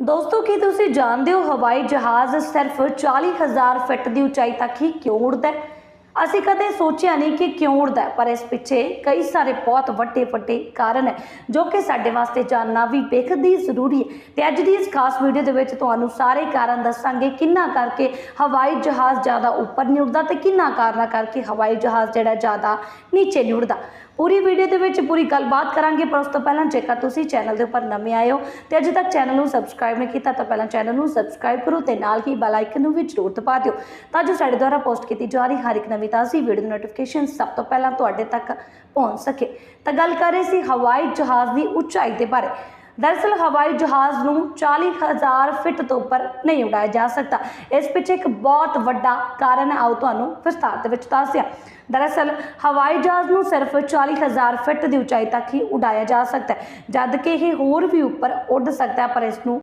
ਦੋਸਤੋ, ਕੀ ਤੁਸੀਂ ਜਾਣਦੇ ਹੋ ਹਵਾਈ ਜਹਾਜ਼ ਸਿਰਫ 40000 ਫਿਟ ਦੀ ਉਚਾਈ ਤੱਕ ਹੀ ਕਿਉਂ ਉੜਦਾ ਹੈ? ਅਸੀਂ ਕਦੇ ਸੋਚਿਆ ਨਹੀਂ ਕਿ ਕਿਉਂ ਉੜਦਾ ਪਰ ਇਸ ਪਿੱਛੇ ਕਈ ਸਾਰੇ ਬਹੁਤ ਵੱਡੇ ਵੱਡੇ ਕਾਰਨ ਹੈ, ਜੋ ਕਿ ਸਾਡੇ ਵਾਸਤੇ ਜਾਣਨਾ ਵੀ ਬੇਖਦ ਹੀ ਜ਼ਰੂਰੀ ਹੈ। ਤੇ ਅੱਜ ਦੀ ਇਸ ਖਾਸ ਵੀਡੀਓ ਦੇ ਵਿੱਚ ਤੁਹਾਨੂੰ ਸਾਰੇ ਕਾਰਨ ਦੱਸਾਂਗੇ, ਕਿੰਨਾ ਕਰਕੇ ਹਵਾਈ ਜਹਾਜ਼ ਜ਼ਿਆਦਾ ਉੱਪਰ ਨਹੀਂ ਉੱਡਦਾ ਤੇ ਕਿੰਨਾ ਕਾਰਨਾਂ ਕਰਕੇ ਹਵਾਈ ਜਹਾਜ਼ ਜਿਹੜਾ ਜ਼ਿਆਦਾ ਨੀਚੇ ਨਹੀਂ ਉੱਡਦਾ ਪੂਰੀ ਵੀਡੀਓ ਦੇ ਵਿੱਚ ਪੂਰੀ ਗੱਲਬਾਤ ਕਰਾਂਗੇ, ਪਰ ਉਸ ਤੋਂ ਪਹਿਲਾਂ ਜੇਕਰ ਤੁਸੀਂ ਚੈਨਲ ਦੇ ਉੱਪਰ ਨਵੇਂ ਆਏ ਹੋ ਤੇ ਅਜੇ ਤੱਕ ਚੈਨਲ ਨੂੰ ਸਬਸਕ੍ਰਾਈਬ ਨਹੀਂ ਕੀਤਾ, ਤਾਂ ਪਹਿਲਾਂ ਚੈਨਲ ਨੂੰ ਸਬਸਕ੍ਰਾਈਬ ਕਰੋ ਤੇ ਨਾਲ ਹੀ ਬੈਲ ਆਈਕਨ ਨੂੰ ਵੀ ਜ਼ਰੂਰ ਦਬਾ ਦਿਓ, ਤਾਂ ਜੋ ਸਾਡੇ ਦੁਆਰਾ ਪੋਸਟ ਕੀਤੀ ਜਾ ਰਹੀ ਹਰ ਇੱਕ ਨਵੀਂ ਤਾਜ਼ੀ ਵੀਡੀਓ ਦੀ ਨੋਟੀਫਿਕੇਸ਼ਨ ਸਭ ਤੋਂ ਪਹਿਲਾਂ ਤੁਹਾਡੇ ਤੱਕ ਪਹੁੰਚ ਸਕੇ। ਤਾਂ ਗੱਲ ਕਰ ਰਹੇ ਸੀ ਹਵਾਈ ਜਹਾਜ਼ ਦੀ ਉਚਾਈ ਦੇ ਬਾਰੇ। ਦਰਅਸਲ ਹਵਾਈ ਜਹਾਜ਼ ਨੂੰ 40000 ਫਿਟ ਤੋਂ ਉੱਪਰ ਨਹੀਂ ਉਡਾਇਆ ਜਾ ਸਕਦਾ। ਇਸ ਪਿੱਛੇ ਇੱਕ ਬਹੁਤ ਵੱਡਾ ਕਾਰਨ ਹੈ ਆਓ ਤੁਹਾਨੂੰ ਵਿਸਤਾਰ ਦੇ ਵਿੱਚ ਦੱਸਿਆ ਦਰਅਸਲ ਹਵਾਈ ਜਹਾਜ਼ ਨੂੰ ਸਿਰਫ 40000 ਫਿਟ ਦੀ ਉਚਾਈ ਤੱਕ ਹੀ ਉਡਾਇਆ ਜਾ ਸਕਦਾ ਹੈ ਜਦ ਕਿ ਇਹ ਹੋਰ ਵੀ ਉੱਪਰ ਉੱਡ ਸਕਦਾ ਪਰ ਇਸ ਨੂੰ